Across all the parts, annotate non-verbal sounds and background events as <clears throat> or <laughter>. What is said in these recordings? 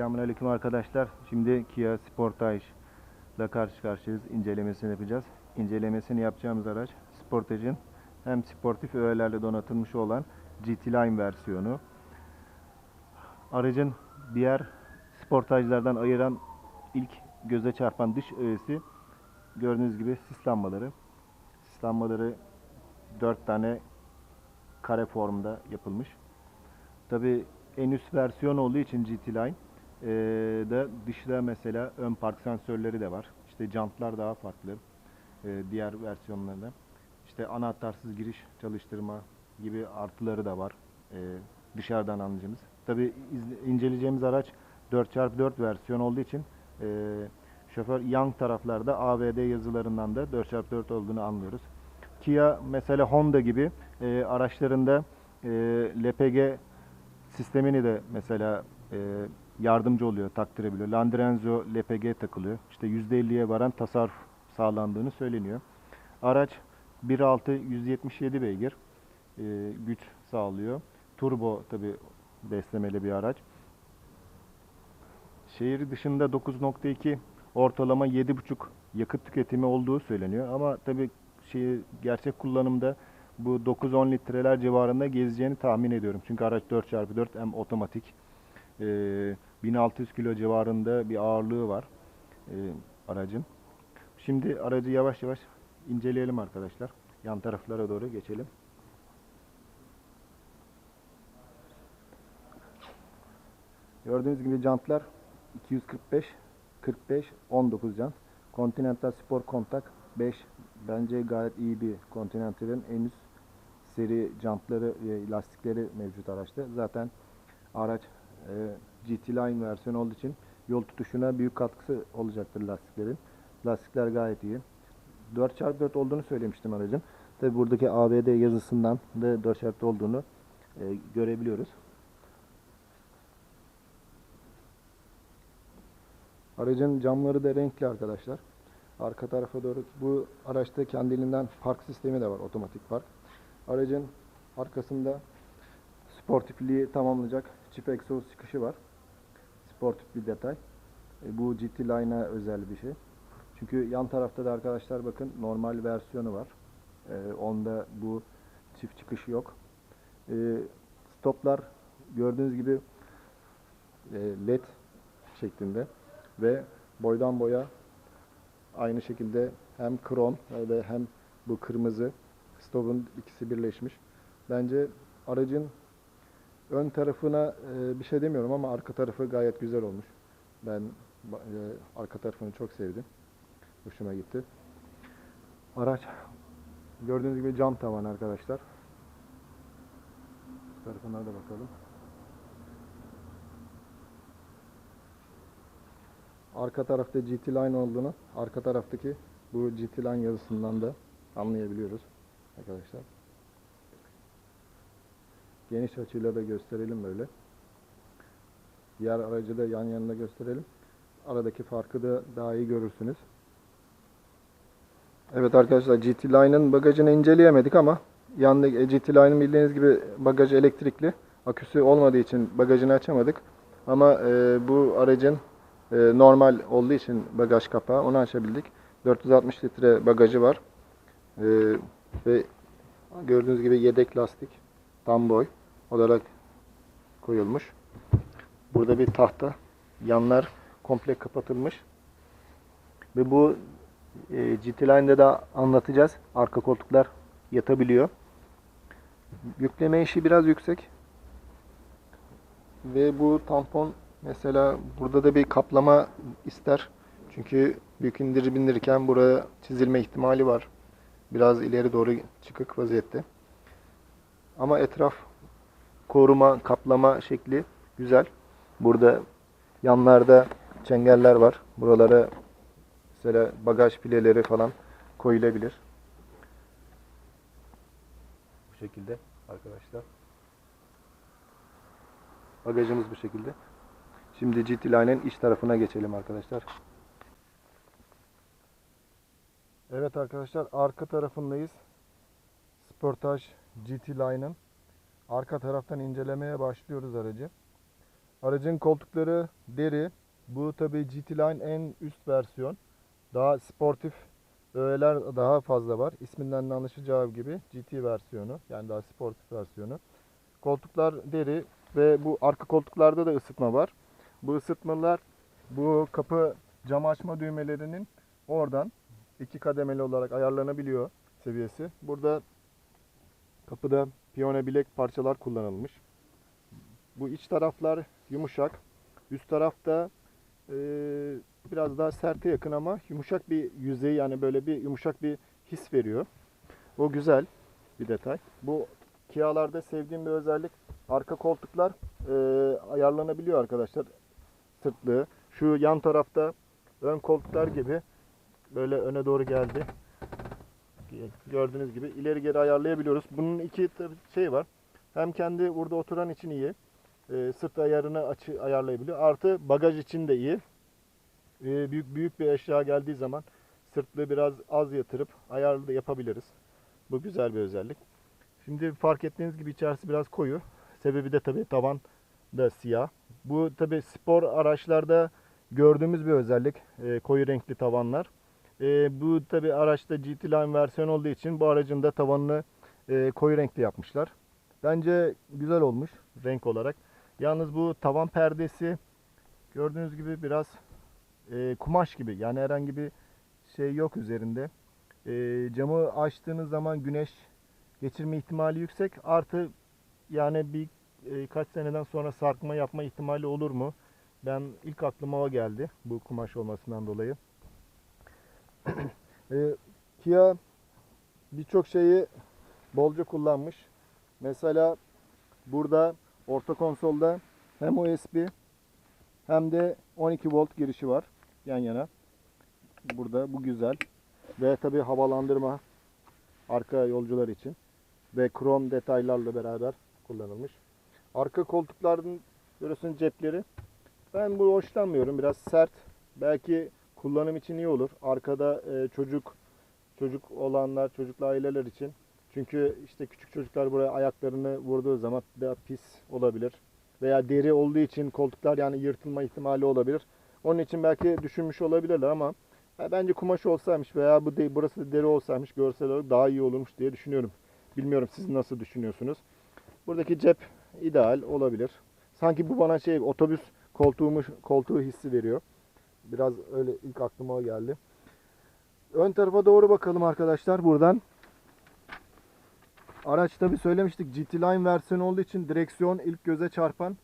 Selamünaleyküm arkadaşlar. Şimdi Kia Sportage ile karşı karşıyayız. İncelemesini yapacağız. İncelemesini yapacağımız araç Sportage'in hem sportif öğelerle donatılmış olan GT Line versiyonu. Aracın diğer Sportage'lardan ayıran ilk göze çarpan dış öğesi gördüğünüz gibi sis lambaları. Sis lambaları 4 tane kare formda yapılmış. Tabi en üst versiyon olduğu için GT Line eee, da dışta mesela ön park sensörleri de var. İşte jantlar daha farklı eee, diğer versiyonlarda. İşte anahtarsız giriş çalıştırma gibi artıları da var eee, dışarıdan anlayacağımız. Tabi inceleyeceğimiz araç 4x4 versiyon olduğu için eee, şoför yan taraflarda ABD yazılarından da 4x4 olduğunu anlıyoruz. Kia mesela Honda gibi eee, araçlarında eee, LPG sistemini de mesela e, yardımcı oluyor, taktırabiliyor. Landrenzo LPG takılıyor. İşte %50'ye varan tasarruf sağlandığını söyleniyor. Araç 1.6 177 beygir e, güç sağlıyor. Turbo tabi beslemeli bir araç. Şehir dışında 9.2 ortalama 7.5 yakıt tüketimi olduğu söyleniyor. Ama tabi şey, gerçek kullanımda bu 9-10 litreler civarında gezeceğini tahmin ediyorum. Çünkü araç 4x4 hem otomatik. Ee, 1600 kilo civarında bir ağırlığı var e, aracın. Şimdi aracı yavaş yavaş inceleyelim arkadaşlar. Yan taraflara doğru geçelim. Gördüğünüz gibi jantlar 245 45 19 jant. Continental Sport Contact 5 bence gayet iyi bir Continental'in en üst seri jantları ve lastikleri mevcut araçta. Zaten araç e, GT Line versiyonu olduğu için yol tutuşuna büyük katkısı olacaktır lastiklerin. Lastikler gayet iyi. 4x4 olduğunu söylemiştim aracın. Tabi buradaki ABD yazısından da 4x4 olduğunu e, görebiliyoruz. Aracın camları da renkli arkadaşlar. Arka tarafa doğru bu araçta kendiliğinden park sistemi de var otomatik park. Aracın arkasında sportifliği tamamlayacak çift egzoz çıkışı var. Sportif bir detay. E, bu GT Line'a özel bir şey. Çünkü yan tarafta da arkadaşlar bakın normal versiyonu var. E, onda bu çift çıkışı yok. E, stoplar gördüğünüz gibi e, led şeklinde ve boydan boya aynı şekilde hem krom ve hem bu kırmızı stopun ikisi birleşmiş. Bence aracın ön tarafına e, bir şey demiyorum ama arka tarafı gayet güzel olmuş. Ben e, arka tarafını çok sevdim. Hoşuma gitti. Araç gördüğünüz gibi cam tavan arkadaşlar. Tarafına da bakalım. Arka tarafta GT Line olduğunu, arka taraftaki bu GT Line yazısından da anlayabiliyoruz arkadaşlar. Geniş açıyla da gösterelim böyle. Diğer aracı da yan yanına gösterelim. Aradaki farkı da daha iyi görürsünüz. Evet arkadaşlar GT Line'ın bagajını inceleyemedik ama yanındaki e, GT Line'ın bildiğiniz gibi bagajı elektrikli. Aküsü olmadığı için bagajını açamadık. Ama e, bu aracın e, normal olduğu için bagaj kapağı onu açabildik. 460 litre bagajı var. E, ve gördüğünüz gibi yedek lastik tam boy olarak koyulmuş. Burada bir tahta. Yanlar komple kapatılmış. Ve bu e, GT Line'de de anlatacağız. Arka koltuklar yatabiliyor. Yükleme işi biraz yüksek. Ve bu tampon mesela burada da bir kaplama ister. Çünkü büyük indir bindirirken buraya çizilme ihtimali var. Biraz ileri doğru çıkık vaziyette. Ama etraf koruma, kaplama şekli güzel. Burada yanlarda çengeller var. Buralara mesela bagaj pileleri falan koyulabilir. Bu şekilde arkadaşlar. Bagajımız bu şekilde. Şimdi GT Line'in iç tarafına geçelim arkadaşlar. Evet arkadaşlar arka tarafındayız. Sportage GT Line'ın arka taraftan incelemeye başlıyoruz aracı. Aracın koltukları deri. Bu tabi GT Line en üst versiyon. Daha sportif öğeler daha fazla var. İsminden de anlaşılacağı gibi GT versiyonu. Yani daha sportif versiyonu. Koltuklar deri ve bu arka koltuklarda da ısıtma var. Bu ısıtmalar bu kapı cam açma düğmelerinin oradan iki kademeli olarak ayarlanabiliyor seviyesi. Burada kapıda piyano bilek parçalar kullanılmış. Bu iç taraflar yumuşak. Üst tarafta e, biraz daha serte yakın ama yumuşak bir yüzey yani böyle bir yumuşak bir his veriyor. O güzel bir detay. Bu Kia'larda sevdiğim bir özellik arka koltuklar e, ayarlanabiliyor arkadaşlar. Sırtlığı. Şu yan tarafta ön koltuklar gibi böyle öne doğru geldi. Gördüğünüz gibi ileri geri ayarlayabiliyoruz. Bunun iki şey var. Hem kendi burada oturan için iyi. E, sırt ayarını açı ayarlayabiliyor. Artı bagaj için de iyi. E, büyük büyük bir eşya geldiği zaman sırtlığı biraz az yatırıp ayarlı da yapabiliriz. Bu güzel bir özellik. Şimdi fark ettiğiniz gibi içerisi biraz koyu. Sebebi de tabii tavan da siyah. Bu tabii spor araçlarda gördüğümüz bir özellik. e, koyu renkli tavanlar. E, bu tabii araçta GT Line versiyon olduğu için bu aracın da tavanını e, koyu renkli yapmışlar. Bence güzel olmuş renk olarak. Yalnız bu tavan perdesi gördüğünüz gibi biraz e, kumaş gibi. Yani herhangi bir şey yok üzerinde. E, camı açtığınız zaman güneş geçirme ihtimali yüksek. Artı yani bir e, kaç seneden sonra sarkma yapma ihtimali olur mu? Ben ilk aklıma o geldi bu kumaş olmasından dolayı. <clears throat> e, Kia birçok şeyi bolca kullanmış. Mesela burada orta konsolda hem USB hem de 12 volt girişi var yan yana. Burada bu güzel. Ve tabi havalandırma arka yolcular için ve krom detaylarla beraber kullanılmış. Arka koltukların görüyorsun cepleri. Ben bu hoşlanmıyorum. Biraz sert. Belki kullanım için iyi olur. Arkada e, çocuk çocuk olanlar, çocuklu aileler için. Çünkü işte küçük çocuklar buraya ayaklarını vurduğu zaman daha pis olabilir. Veya deri olduğu için koltuklar yani yırtılma ihtimali olabilir. Onun için belki düşünmüş olabilirler ama bence kumaş olsaymış veya bu de, burası da deri olsaymış görsel olarak daha iyi olurmuş diye düşünüyorum. Bilmiyorum siz nasıl düşünüyorsunuz. Buradaki cep ideal olabilir. Sanki bu bana şey otobüs koltuğumu koltuğu hissi veriyor. Biraz öyle ilk aklıma o geldi. Ön tarafa doğru bakalım arkadaşlar buradan. Araç tabi söylemiştik GT Line versiyonu olduğu için direksiyon ilk göze çarpan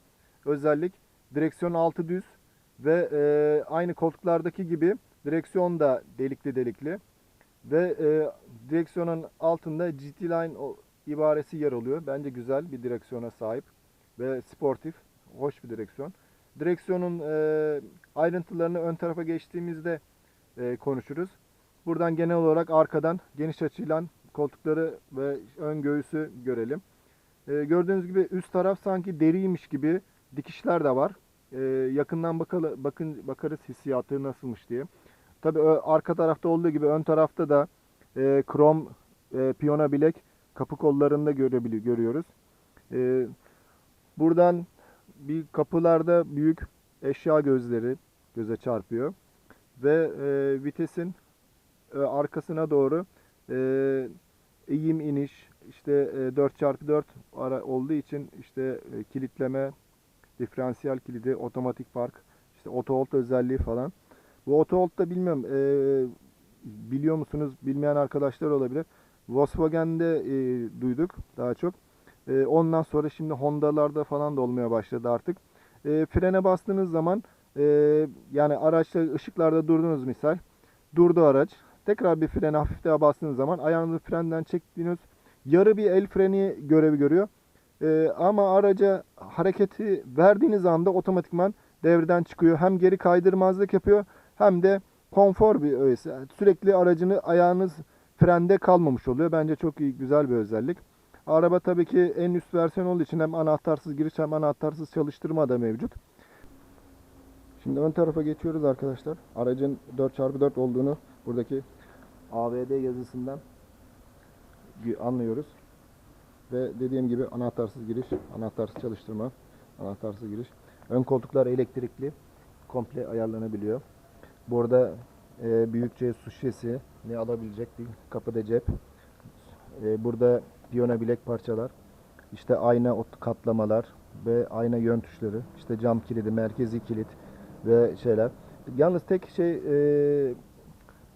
özellik. Direksiyon altı düz ve e, aynı koltuklardaki gibi direksiyon da delikli delikli. Ve e, direksiyonun altında GT Line o, ibaresi yer alıyor. Bence güzel bir direksiyona sahip ve sportif, hoş bir direksiyon. Direksiyonun e, ayrıntılarını ön tarafa geçtiğimizde e, konuşuruz. Buradan genel olarak arkadan geniş açıyla koltukları ve ön göğüsü görelim. E, gördüğünüz gibi üst taraf sanki deriymiş gibi dikişler de var. E, yakından bakalı, bakın bakarız hissiyatı nasılmış diye. Tabii ö- arka tarafta olduğu gibi ön tarafta da e, krom e, piyona bilek kapı kollarında görebili görüyoruz. E, buradan bir kapılarda büyük eşya gözleri göze çarpıyor ve e, vitesin e, arkasına doğru e, eğim iniş işte e, 4x4 ara olduğu için işte e, kilitleme diferansiyel kilidi otomatik park işte auto hold özelliği falan. Bu auto hold da bilmiyorum e, biliyor musunuz bilmeyen arkadaşlar olabilir. Volkswagen'de e, duyduk daha çok. E, ondan sonra şimdi Honda'larda falan da olmaya başladı artık. E, frene bastığınız zaman e, yani araçta ışıklarda durdunuz misal. Durdu araç. Tekrar bir frene hafif daha bastığınız zaman ayağınızı frenden çektiğiniz yarı bir el freni görevi görüyor. E, ama araca hareketi verdiğiniz anda otomatikman devreden çıkıyor. Hem geri kaydırmazlık yapıyor hem de konfor bir öğesi. Sürekli aracını ayağınız frende kalmamış oluyor. Bence çok iyi, güzel bir özellik. Araba tabii ki en üst versiyon olduğu için hem anahtarsız giriş hem anahtarsız çalıştırma da mevcut. Şimdi ön tarafa geçiyoruz arkadaşlar. Aracın 4x4 olduğunu buradaki AVD yazısından anlıyoruz. Ve dediğim gibi anahtarsız giriş, anahtarsız çalıştırma, anahtarsız giriş. Ön koltuklar elektrikli. Komple ayarlanabiliyor. Burada e, büyükçe su şişesi ne alabilecek bir kapıda cep. E, burada piyano bilek parçalar. İşte ayna katlamalar ve ayna yön tuşları. İşte cam kilidi, merkezi kilit ve şeyler. Yalnız tek şey e,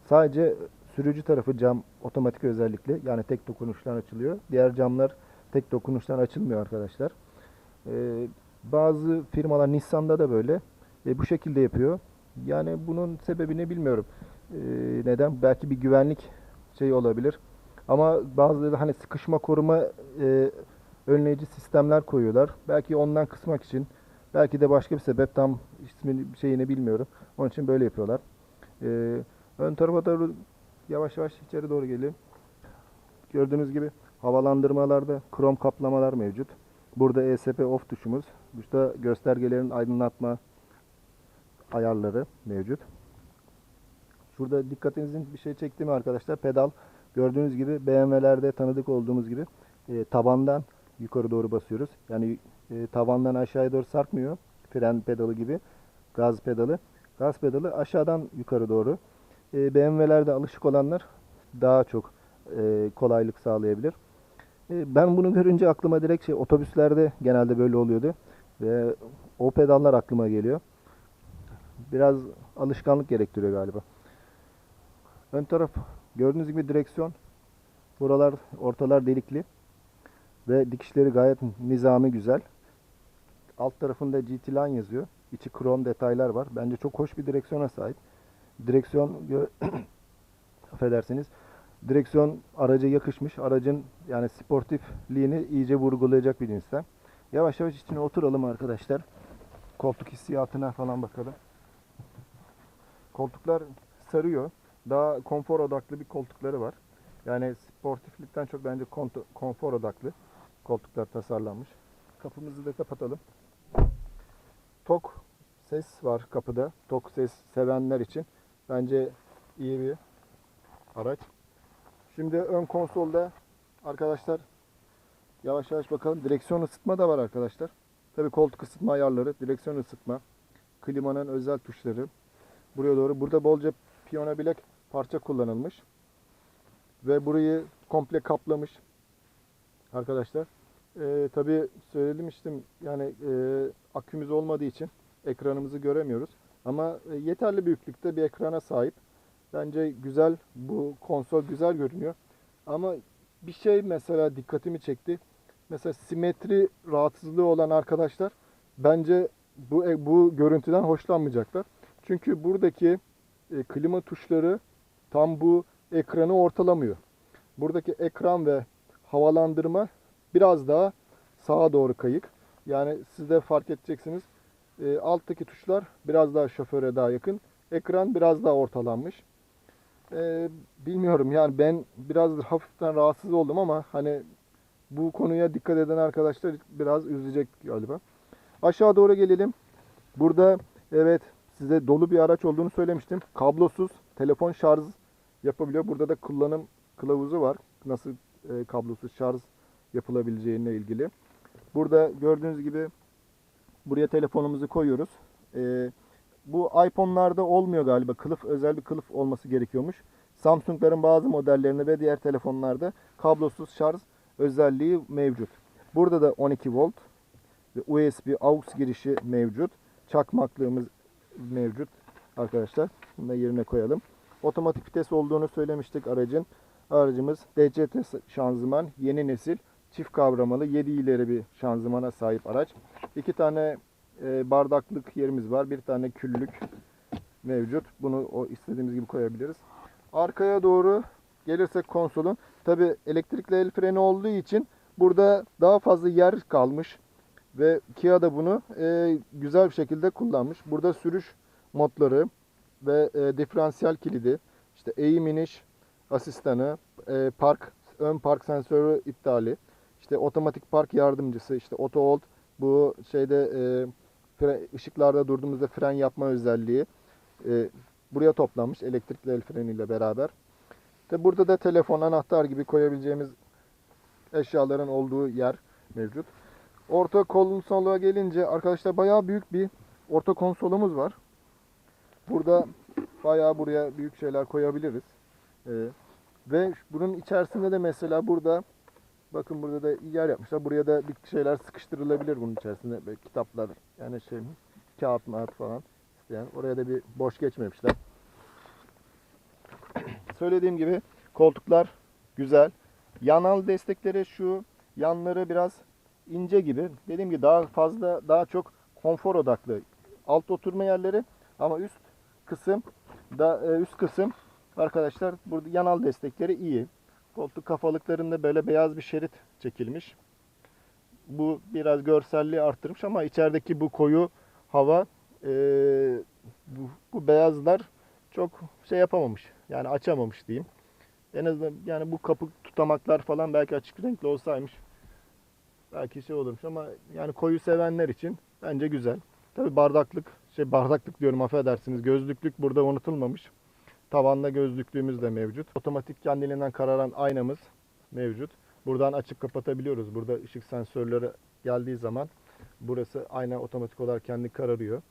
sadece sürücü tarafı cam otomatik özellikle. Yani tek dokunuştan açılıyor. Diğer camlar tek dokunuştan açılmıyor arkadaşlar. E, bazı firmalar Nissan'da da böyle. E, bu şekilde yapıyor. Yani bunun sebebini bilmiyorum. E, neden? Belki bir güvenlik şey olabilir. Ama bazıları hani sıkışma koruma e, önleyici sistemler koyuyorlar. Belki ondan kısmak için, belki de başka bir sebep tam ismini şeyini bilmiyorum. Onun için böyle yapıyorlar. E, ön tarafa doğru yavaş yavaş içeri doğru gelelim. Gördüğünüz gibi havalandırmalarda krom kaplamalar mevcut. Burada ESP off tuşumuz. Burada göstergelerin aydınlatma ayarları mevcut. Şurada dikkatinizin bir şey çekti mi arkadaşlar? Pedal gördüğünüz gibi BMW'lerde tanıdık olduğumuz gibi e, tabandan yukarı doğru basıyoruz. Yani e, tavandan aşağıya doğru sarkmıyor. Fren pedalı gibi. Gaz pedalı. Gaz pedalı aşağıdan yukarı doğru. E, BMW'lerde alışık olanlar daha çok e, kolaylık sağlayabilir. E, ben bunu görünce aklıma direkt şey otobüslerde genelde böyle oluyordu. Ve o pedallar aklıma geliyor. Biraz alışkanlık gerektiriyor galiba. Ön taraf gördüğünüz gibi direksiyon. Buralar ortalar delikli. Ve dikişleri gayet nizami güzel. Alt tarafında GT Line yazıyor. İçi krom detaylar var. Bence çok hoş bir direksiyona sahip. Direksiyon <coughs> affedersiniz. Direksiyon araca yakışmış. Aracın yani sportifliğini iyice vurgulayacak bir cinsten. Yavaş yavaş içine oturalım arkadaşlar. Koltuk hissiyatına falan bakalım. Koltuklar sarıyor. Daha konfor odaklı bir koltukları var. Yani sportiflikten çok bence konfor odaklı koltuklar tasarlanmış. Kapımızı da kapatalım. Tok ses var kapıda. Tok ses sevenler için bence iyi bir araç. Şimdi ön konsolda arkadaşlar yavaş yavaş bakalım. Direksiyon ısıtma da var arkadaşlar. Tabii koltuk ısıtma ayarları, direksiyon ısıtma, klimanın özel tuşları. Buraya doğru. Burada bolca piyano bilek parça kullanılmış. Ve burayı komple kaplamış. Arkadaşlar. Ee, tabii söylemiştim yani e, akümüz olmadığı için ekranımızı göremiyoruz. Ama e, yeterli büyüklükte bir ekrana sahip. Bence güzel bu konsol güzel görünüyor. Ama bir şey mesela dikkatimi çekti. Mesela simetri rahatsızlığı olan arkadaşlar bence bu e, bu görüntüden hoşlanmayacaklar. Çünkü buradaki e, klima tuşları tam bu ekranı ortalamıyor. Buradaki ekran ve havalandırma biraz daha sağa doğru kayık. Yani siz de fark edeceksiniz. E, alttaki tuşlar biraz daha şoföre daha yakın. Ekran biraz daha ortalanmış. E, bilmiyorum yani ben biraz hafiften rahatsız oldum ama hani bu konuya dikkat eden arkadaşlar biraz üzecek galiba. Aşağı doğru gelelim. Burada evet size dolu bir araç olduğunu söylemiştim. Kablosuz telefon şarj yapabiliyor. Burada da kullanım kılavuzu var. Nasıl e, kablosuz şarj yapılabileceğine ilgili. Burada gördüğünüz gibi buraya telefonumuzu koyuyoruz. E, bu iPhone'larda olmuyor galiba. Kılıf özel bir kılıf olması gerekiyormuş. Samsung'ların bazı modellerinde ve diğer telefonlarda kablosuz şarj özelliği mevcut. Burada da 12 volt ve USB AUX girişi mevcut. Çakmaklığımız mevcut arkadaşlar. Bunu da yerine koyalım. Otomatik vites olduğunu söylemiştik aracın. Aracımız DCT şanzıman, yeni nesil, çift kavramalı, 7 ileri bir şanzımana sahip araç. İki tane e, bardaklık yerimiz var. Bir tane küllük mevcut. Bunu o istediğimiz gibi koyabiliriz. Arkaya doğru gelirsek konsolun tabi elektrikli el freni olduğu için burada daha fazla yer kalmış ve Kia da bunu e, güzel bir şekilde kullanmış. Burada sürüş modları ve e, diferansiyel kilidi, işte eğim iniş asistanı, e, park ön park sensörü iptali, işte otomatik park yardımcısı, işte auto hold bu şeyde e, fre- ışıklarda durduğumuzda fren yapma özelliği e, buraya toplanmış elektrikli el freniyle beraber. Ve burada da telefon, anahtar gibi koyabileceğimiz eşyaların olduğu yer mevcut. Orta konsola gelince arkadaşlar bayağı büyük bir orta konsolumuz var. Burada bayağı buraya büyük şeyler koyabiliriz. Ee, ve bunun içerisinde de mesela burada bakın burada da yer yapmışlar. Buraya da bir şeyler sıkıştırılabilir bunun içerisinde. Böyle kitaplar yani şey kağıt mağat falan isteyen. Oraya da bir boş geçmemişler. <clears throat> Söylediğim gibi koltuklar güzel. Yanal destekleri şu yanları biraz ince gibi. Dediğim gibi daha fazla daha çok konfor odaklı. Alt oturma yerleri ama üst kısım da e, üst kısım arkadaşlar burada yanal destekleri iyi. Koltuk kafalıklarında böyle beyaz bir şerit çekilmiş. Bu biraz görselliği arttırmış ama içerideki bu koyu hava e, bu, bu beyazlar çok şey yapamamış. Yani açamamış diyeyim. En azından yani bu kapı tutamaklar falan belki açık renkli olsaymış belki şey olurmuş ama yani koyu sevenler için bence güzel. Tabi bardaklık, şey bardaklık diyorum affedersiniz. Gözlüklük burada unutulmamış. Tavanda gözlüklüğümüz de mevcut. Otomatik kendiliğinden kararan aynamız mevcut. Buradan açıp kapatabiliyoruz. Burada ışık sensörleri geldiği zaman burası ayna otomatik olarak kendi kararıyor.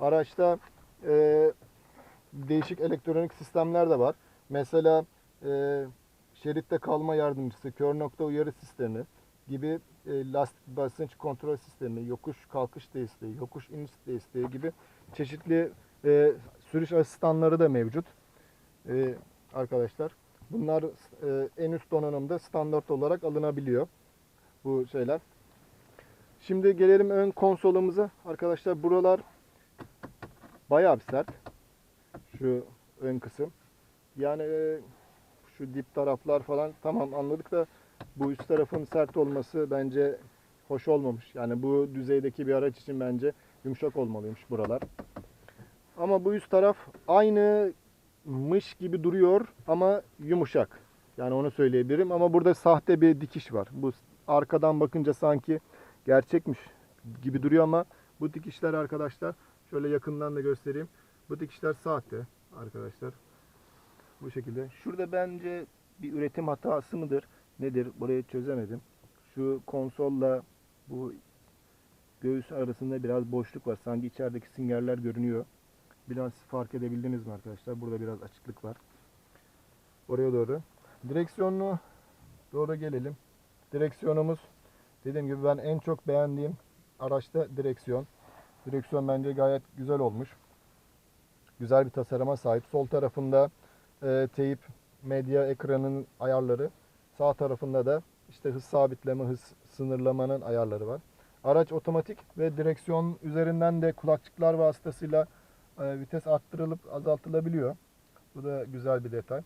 Araçta e, değişik elektronik sistemler de var. Mesela e, şeritte kalma yardımcısı, kör nokta uyarı sistemi gibi e, lastik basınç kontrol sistemi, yokuş kalkış desteği, yokuş iniş desteği gibi çeşitli e, sürüş asistanları da mevcut. E, arkadaşlar bunlar e, en üst donanımda standart olarak alınabiliyor bu şeyler. Şimdi gelelim ön konsolumuza. Arkadaşlar buralar bayağı bir sert. Şu ön kısım. Yani e, şu dip taraflar falan tamam anladık da bu üst tarafın sert olması bence hoş olmamış. Yani bu düzeydeki bir araç için bence yumuşak olmalıymış buralar. Ama bu üst taraf aynı mış gibi duruyor ama yumuşak. Yani onu söyleyebilirim ama burada sahte bir dikiş var. Bu arkadan bakınca sanki gerçekmiş gibi duruyor ama bu dikişler arkadaşlar şöyle yakından da göstereyim. Bu dikişler sahte arkadaşlar. Bu şekilde. Şurada bence bir üretim hatası mıdır? Nedir? Burayı çözemedim. Şu konsolla bu göğüs arasında biraz boşluk var. Sanki içerideki singerler görünüyor. Biraz fark edebildiniz mi arkadaşlar? Burada biraz açıklık var. Oraya doğru. Direksiyonlu doğru gelelim. Direksiyonumuz dediğim gibi ben en çok beğendiğim araçta direksiyon. Direksiyon bence gayet güzel olmuş. Güzel bir tasarıma sahip. Sol tarafında e, teyip medya ekranının ayarları. Sağ tarafında da işte hız sabitleme, hız sınırlamanın ayarları var. Araç otomatik ve direksiyon üzerinden de kulakçıklar vasıtasıyla e, vites arttırılıp azaltılabiliyor. Bu da güzel bir detay.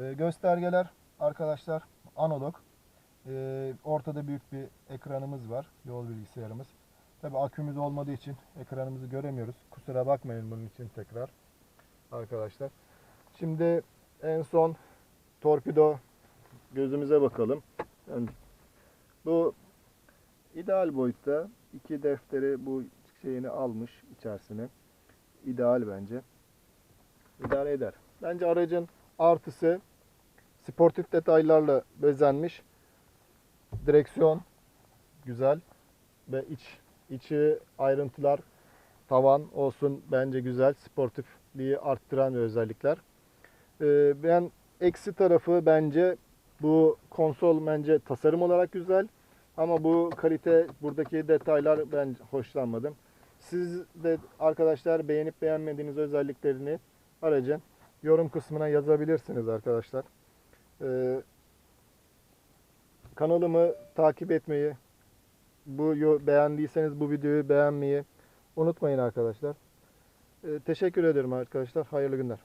E, göstergeler arkadaşlar analog. E, ortada büyük bir ekranımız var. Yol bilgisayarımız. Tabi akümüz olmadığı için ekranımızı göremiyoruz. Kusura bakmayın bunun için tekrar arkadaşlar. Şimdi en son torpido gözümüze bakalım. Yani bu ideal boyutta iki defteri bu şeyini almış içerisine. İdeal bence. İdare eder. Bence aracın artısı sportif detaylarla bezenmiş. Direksiyon güzel ve iç içi ayrıntılar tavan olsun bence güzel. Sportifliği arttıran özellikler. Ee, ben eksi tarafı bence bu konsol bence tasarım olarak güzel. Ama bu kalite buradaki detaylar ben hoşlanmadım. Siz de arkadaşlar beğenip beğenmediğiniz özelliklerini aracın yorum kısmına yazabilirsiniz arkadaşlar. Ee, kanalımı takip etmeyi, bu beğendiyseniz bu videoyu beğenmeyi unutmayın arkadaşlar. Ee, teşekkür ederim arkadaşlar. Hayırlı günler.